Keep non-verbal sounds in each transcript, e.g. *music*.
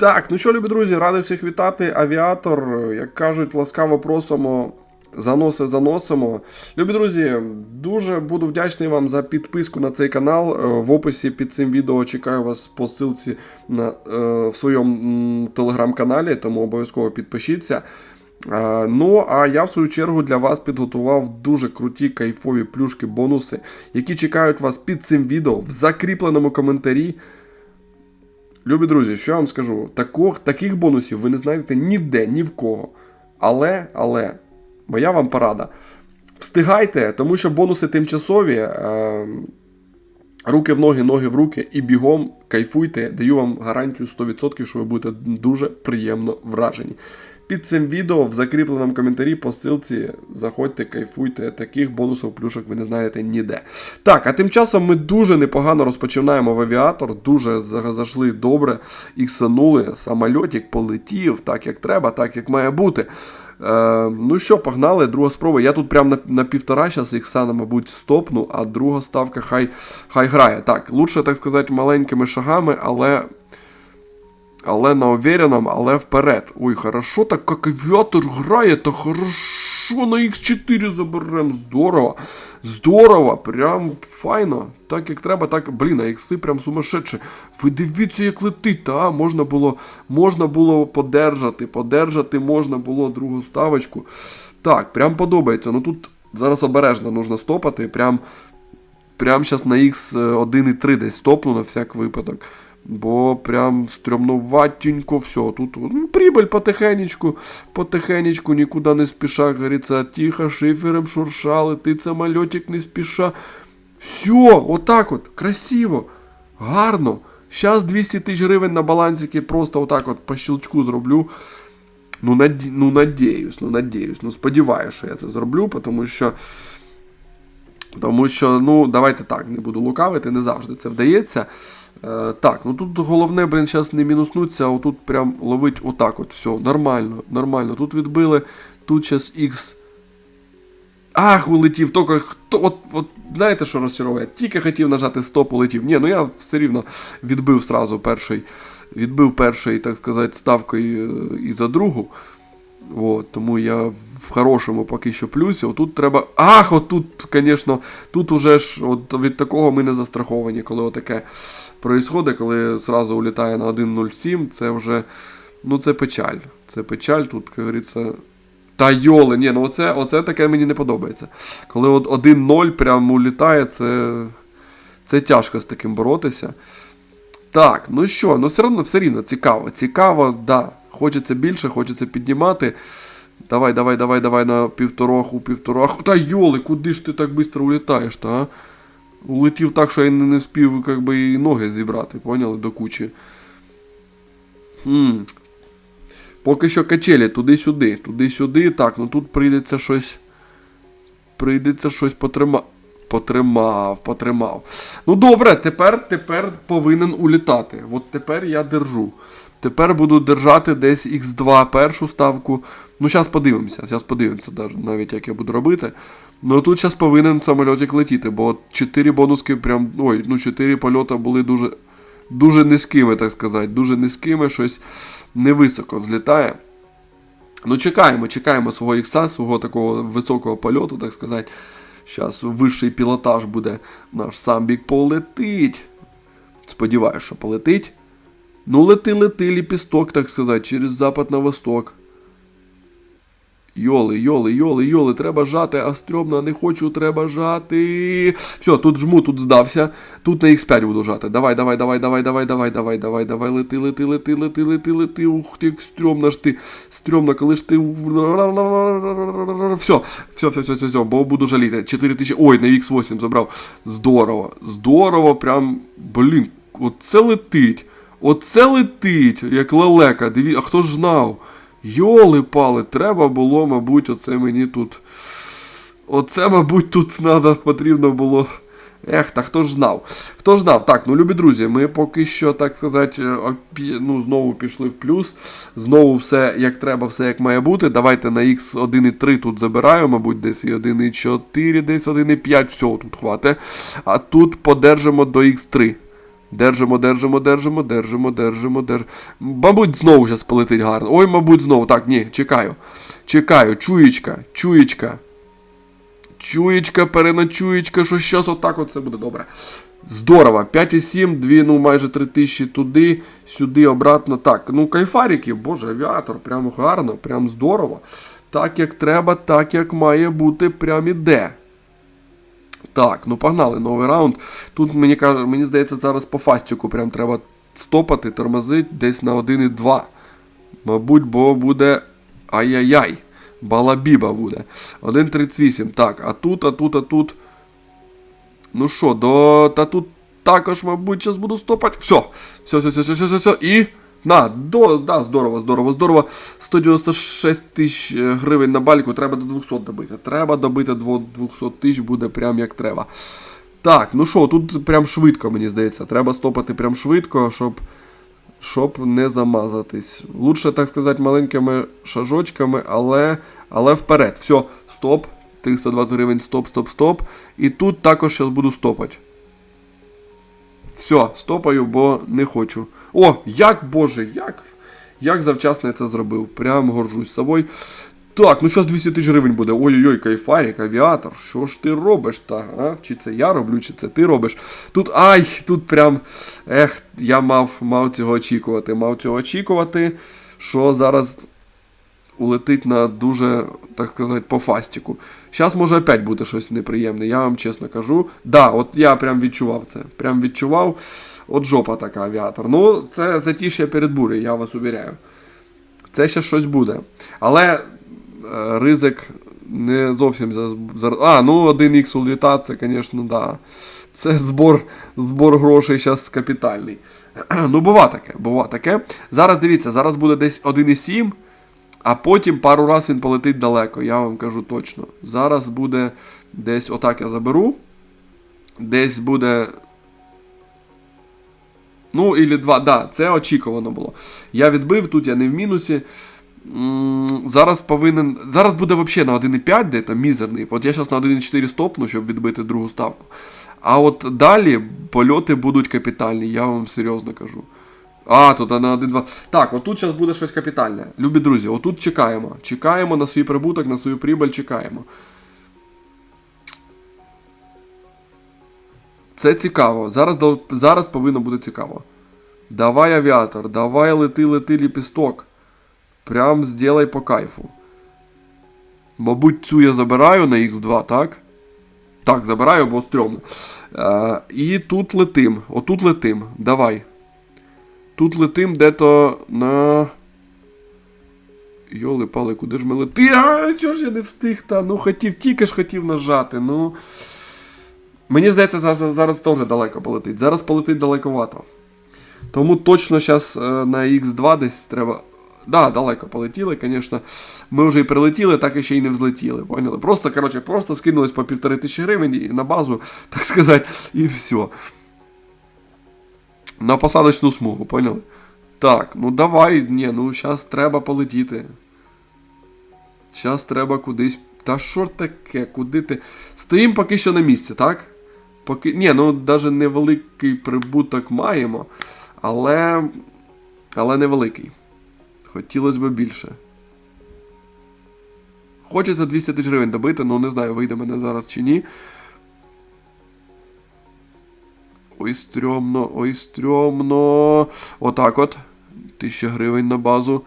Так, ну що, любі друзі, радий всіх вітати. Авіатор, як кажуть, ласкаво просимо. Заноси заносимо. Любі друзі, дуже буду вдячний вам за підписку на цей канал. Е, В описі під цим відео чекаю вас по ссылці на, е, в своєму телеграм-каналі, тому обов'язково підпишіться. Е, Ну, а я в свою чергу для вас підготував дуже круті кайфові плюшки, бонуси, які чекають вас під цим відео в закріпленому коментарі. Любі друзі, що я вам скажу? Таких, таких бонусів ви не знайдете ніде, ні в кого. Але, але, моя вам порада. Встигайте, тому що бонуси тимчасові. Е, руки в ноги, ноги в руки і бігом кайфуйте. Даю вам гарантію 100%, що ви будете дуже приємно вражені. Під цим відео в закріпленому коментарі по ссылці заходьте, кайфуйте. Таких бонусів плюшок ви не знаєте ніде. Так, а тим часом ми дуже непогано розпочинаємо в авіатор, дуже за- зайшли добре, іксанули, самольотик полетів, так як треба, так як має бути. Е, ну що, погнали, друга спроба. Я тут прям на, на півтора зараз іксана, мабуть, стопну, а друга ставка хай, хай грає. Так, лучше, так сказати, маленькими шагами, але але на уверенном, але вперед. Ой, хорошо, так як авіатор грає, то хорошо на Х4 заберем. Здорово. Здорово, прям файно. Так як треба, так. Блін, а ікси прям сумасшедші. Ви дивіться, як летить, та? Можна було, можна було подержати. Подержати можна було другу ставочку. Так, прям подобається. Ну тут зараз обережно нужно стопати. Прям, прям зараз на Х1 і 3 десь стопну на всяк випадок. Бо прям стрьомноватенько все. Тут ну, прибыль потихенечку, потихенечку, нікуди не спіша, говориться, тихо, шифером шурша, летить самольотик не спіша. Все, отак от, красиво, гарно. Зараз 200 тисяч гривень на балансики просто отак от по щелчку зроблю. Ну, наді... ну надіюсь, ну надіюсь. Ну сподіваюся, що я це зроблю, тому що. Тому що, ну, давайте так, не буду лукавити, не завжди це вдається. Е, так, ну тут головне, блін, зараз не мінуснуться, а отут прям ловить отак от, все, нормально, нормально. Тут відбили, тут зараз X. Ах, улетів, тільки хто. От, от знаєте, що розчаровує? Тільки хотів нажати стоп, улетів. Ні, ну я все рівно відбив сразу перший, відбив перший, так сказати, ставкою е, і за другу. От, тому я в хорошому поки що плюсі. Отут треба. Ах, отут, звісно, тут уже ж от від такого ми не застраховані, коли отаке происходить, коли зразу улітає на 1.07, це вже. Ну, це печаль. Це печаль, тут, як говориться. Та йоли, ні, ну оце, оце таке мені не подобається. Коли от 1-0 прямо улітає, це. Це тяжко з таким боротися. Так, ну що, ну все одно все рівно цікаво. Цікаво, да. Хочеться більше, хочеться піднімати. Давай, давай, давай, давай на півтороху, півтороху. Та йоли, куди ж ти так швидко улітаєш, та? а? Улетів так, що я не, не вспів як би, і ноги зібрати, поняли, до кучі. Хм. Поки що качелі, туди-сюди, туди-сюди. Так, ну тут прийдеться щось. Прийдеться щось потримати. Потримав, потримав. Ну добре, тепер тепер повинен улітати. От тепер я держу. Тепер буду держати десь Х2 першу ставку. Ну, зараз подивимося. Зараз подивимося, навіть як я буду робити. Ну тут зараз повинен самольотик летіти, бо 4 бонуски прям. Ой, ну 4 польота були дуже дуже низькими, так сказати. Дуже низькими, щось невисоко злітає. Ну, чекаємо, чекаємо свого ікса, свого такого високого польоту, так сказати. Зараз вищий пілотаж буде. Наш самбік полетить. Сподіваюсь, що полетить. Ну, лети, лети, ліпісток, так сказати, через запад на восток. Йоли, йоли, йоли, йоли, треба жати, а стрьомно, не хочу, треба жати. Все, тут жму, тут здався. Тут на X5 буду жати. Давай, давай, давай, давай, давай, давай, давай, давай, давай, лети, лети, лети, лети, лети, лети. Ух ти, стрьомно ж ти. Стрьомно, коли ж ти. Все, все, все, все, все, все, бо буду жаліти. 4 тисячі. Ой, на X8 забрав. Здорово, здорово, прям, блін, оце летить. Оце летить, як лелека. Диві... А хто ж знав? Йоли пали, треба було, мабуть, оце мені тут. Оце, мабуть, тут надо, потрібно було. Ех, та хто ж знав? Хто ж знав? Так, ну любі друзі, ми поки що, так сказати, ну, знову пішли в плюс. Знову все як треба, все як має бути. Давайте на Х1,3 тут забираю, мабуть, десь і 1,4, десь 1,5, все, тут хватить. А тут подержимо до Х3. Держимо, держимо, держимо, держимо, держимо, держимо. Мабуть, знову зараз полетить гарно. Ой, мабуть, знову. Так, ні, чекаю. Чекаю, чуєчка, чуєчка. Чуєчка, переночуєчка, що щас отак от це буде добре. Здорово, 5,7, 2, ну майже 3 тисячі туди, сюди, обратно. Так, ну кайфарики, боже, авіатор, прям гарно, прям здорово. Так як треба, так як має бути, прям іде. Так, ну погнали, новий раунд. Тут мені каже, мені здається, зараз по фастіку прям треба стопати, тормозити десь на 1,2. Мабуть, бо буде ай-яй-яй. Балабіба буде. 1.38. Так, а тут, а тут, а тут. Ну що, до. Та тут також, мабуть, зараз буду стопати. Все. Все, все, все, все, все, все, все. І. На, до, да, здорово, здорово, здорово. 196 тисяч е, гривень на бальку, треба до 200 добити. Треба добити до 200 тисяч, буде прям як треба. Так, ну що, тут прям швидко, мені здається. Треба стопати прям швидко, щоб щоб не замазатись. Лучше, так сказати, маленькими шажочками, але, але вперед. Все, стоп. 320 гривень, стоп, стоп, стоп. І тут також зараз буду стопати. Все, стопаю, бо не хочу. О, як боже, як. Як завчасно я це зробив. Прям горжусь собою. Так, ну зараз 200 тисяч гривень буде. Ой-ой-ой, кайфарік, авіатор. Що ж ти робиш та? А? Чи це я роблю, чи це ти робиш? Тут ай, тут прям. Ех, я мав, мав цього очікувати. Мав цього очікувати, що зараз улетить на дуже, так сказати, по фастіку. Зараз може опять бути щось неприємне, я вам чесно кажу. Да, от я прям відчував це. Прям відчував. От жопа така авіатор. Ну, це затішя перед бурею, я вас увіряю. Це ще щось буде. Але е, ризик не зовсім за. А, ну 1х улітати, це, звісно, да. Це збор, збор грошей зараз капітальний. *clears throat* ну, бува таке, бува таке. Зараз дивіться, зараз буде десь 1,7, а потім пару разів він полетить далеко, я вам кажу точно. Зараз буде десь отак я заберу. Десь буде. Ну, ілі два, да, це очікувано було. Я відбив, тут я не в мінусі. Зараз повинен. Зараз буде взагалі на 1,5 де там мізерний. От я зараз на 1,4 стопну, щоб відбити другу ставку. А от далі польоти будуть капітальні, я вам серйозно кажу. А, тут на 1-2. Так, отут зараз буде щось капітальне. Любі друзі, отут чекаємо. Чекаємо на свій прибуток, на свою прибыль, чекаємо. Це цікаво. Зараз, зараз повинно бути цікаво. Давай авіатор, давай лети, лети ліпісток. Прям сделай по кайфу. Мабуть, цю я забираю на Х2, так? Так, забираю, бо стрьомно. Е, і тут летим. Отут летим. Давай. Тут летим де-то на. Йоли пали, куди ж ми летим? А, чого ж я не встиг та? Ну хотів, тільки ж хотів нажати. Ну. Мені здається, зараз, зараз теж далеко полетить. Зараз полетить далековато. Тому точно зараз на X2 десь треба. Да, далеко полетіли, звісно. Ми вже і прилетіли, так і ще й не взлетіли. Поняли? Просто, коротше, просто скинулись по півтори тисячі гривень і на базу, так сказати, і все. На посадочну смугу, поняли? Так, ну давай, ні, ну зараз треба полетіти. Зараз треба кудись. Та що таке? Куди ти. Стоїмо поки що на місці, так? Поки... Ні, ну навіть невеликий прибуток маємо, але. Але невеликий. Хотілося б більше. Хочеться 200 тисяч гривень добити, ну не знаю, вийде мене зараз чи ні. Ой, стрьомно, ой, стрьомно. Отак от. 1000 гривень на базу.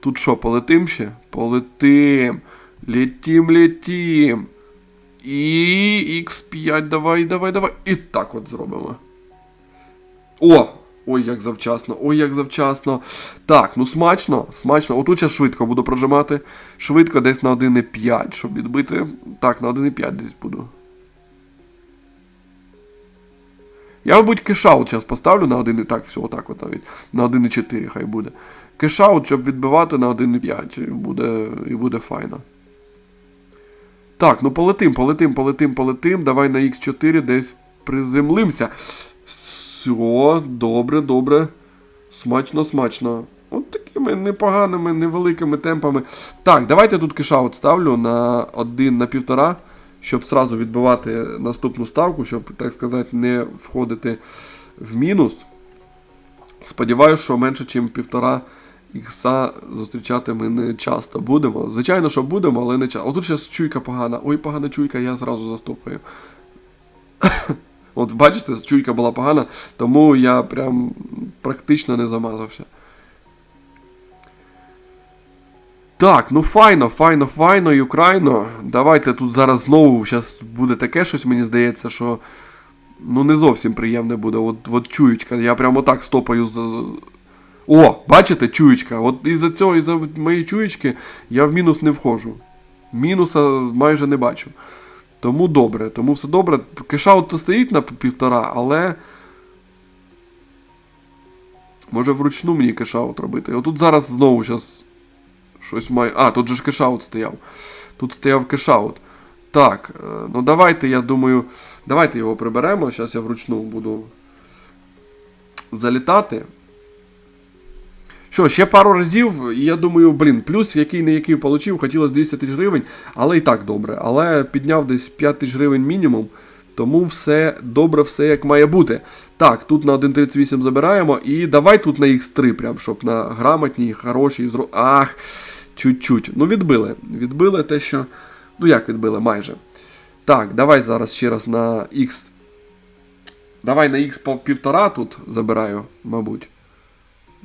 Тут що, полетим ще? Полетим. Летім, летім. І X5, давай, давай, давай. І так от зробимо. О! Ой, як завчасно, ой, як завчасно. Так, ну смачно, смачно. Отут я швидко буду прожимати. Швидко десь на 1,5, щоб відбити. Так, на 1,5 десь буду. Я, мабуть, кешаут зараз поставлю на 1, так, все, отак от навіть. На 1,4 хай буде. Кешаут, щоб відбивати на 1,5. І буде, і буде файно. Так, ну полетим, полетим, полетим, полетим. Давай на Х4 десь приземлимося. Все, добре, добре. Смачно, смачно. От такими непоганими, невеликими темпами. Так, давайте тут кешаут ставлю на 1 на 1,5, щоб сразу відбивати наступну ставку, щоб, так сказати, не входити в мінус. Сподіваюсь, що менше, ніж півтора ікса зустрічати ми не часто будемо. Звичайно, що будемо, але не часто. Отут зараз чуйка погана. Ой, погана чуйка, я зразу застопаю. *coughs* От бачите, чуйка була погана, тому я прям практично не замазався. Так, ну файно, файно, файно і Україно. Давайте тут зараз знову зараз буде таке щось, мені здається, що ну не зовсім приємне буде. От, от чуєчка. Я прямо так стопаю. з- О, бачите, чуєчка. От із-за цього, із-за моєї чуєчки я в мінус не входжу. Мінуса майже не бачу. Тому добре, тому все добре. Кешаут то стоїть на півтора, але. Може вручну мені кешаут робити. Отут зараз знову зараз щось має. А, тут же ж кешаут стояв. Тут стояв кешаут. Так, е, ну давайте, я думаю, давайте його приберемо. Зараз я вручну буду залітати. Що, ще пару разів, і я думаю, блін, плюс який не який получив, хотілося 200 тисяч гривень, але і так добре. Але підняв десь 5 тисяч гривень мінімум. Тому все добре, все як має бути. Так, тут на 1.38 забираємо. І давай тут на X3, прям, щоб на грамотній, хорошій, зро... Ах, чуть-чуть. Ну, відбили. Відбили те, що. Ну як відбили, майже. Так, давай зараз ще раз на X. Давай на по півтора тут забираю, мабуть.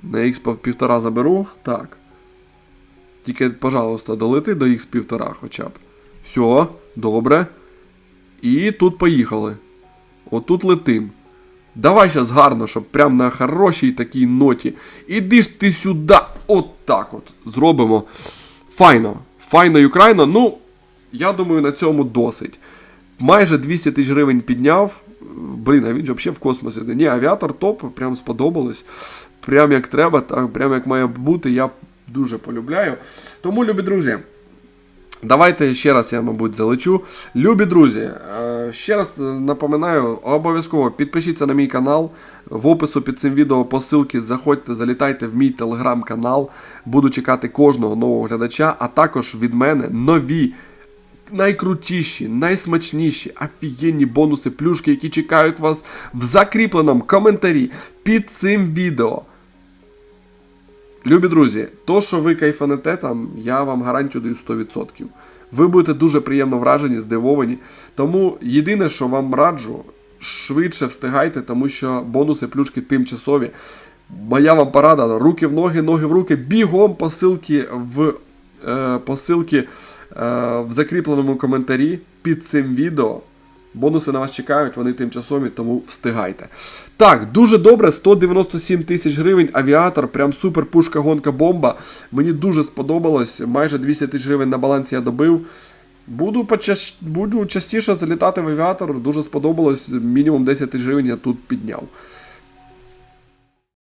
На по півтора заберу. Так. Тільки, пожалуйста, долети до X півтора хоча б. Все, добре. І тут поїхали. Отут летим. Давай зараз гарно, щоб прям на хорошій такій ноті. Іди ж ти сюди. От так от. Зробимо. Файно. Файно і. Ну, я думаю, на цьому досить. Майже 200 тисяч гривень підняв. Блін, а він же взагалі в космосі. Ні, авіатор топ, прям сподобалось. Прям як треба, так, прям як має бути, я дуже полюбляю. Тому, любі друзі. Давайте ще раз я, мабуть, залечу. Любі друзі, е, ще раз напоминаю, обов'язково підпишіться на мій канал. В опису під цим відео посилки заходьте, залітайте в мій телеграм-канал. Буду чекати кожного нового глядача, а також від мене нові. Найкрутіші, найсмачніші, офігенні бонуси, плюшки, які чекають вас в закріпленому коментарі під цим відео. Любі друзі, то, що ви кайфанете там, я вам гарантію даю 100%. Ви будете дуже приємно вражені, здивовані. Тому єдине, що вам раджу, швидше встигайте, тому що бонуси плюшки тимчасові. Моя вам порада, руки в ноги, ноги в руки, бігом посилки в, е, посилки, е, в закріпленому коментарі під цим відео. Бонуси на вас чекають, вони тимчасові, тому встигайте. Так, дуже добре, 197 тисяч гривень, авіатор, прям супер пушка, гонка, бомба. Мені дуже сподобалось, майже 200 тисяч гривень на балансі я добив. Буду, почас... Буду частіше залітати в авіатор, дуже сподобалось, мінімум 10 тисяч гривень я тут підняв.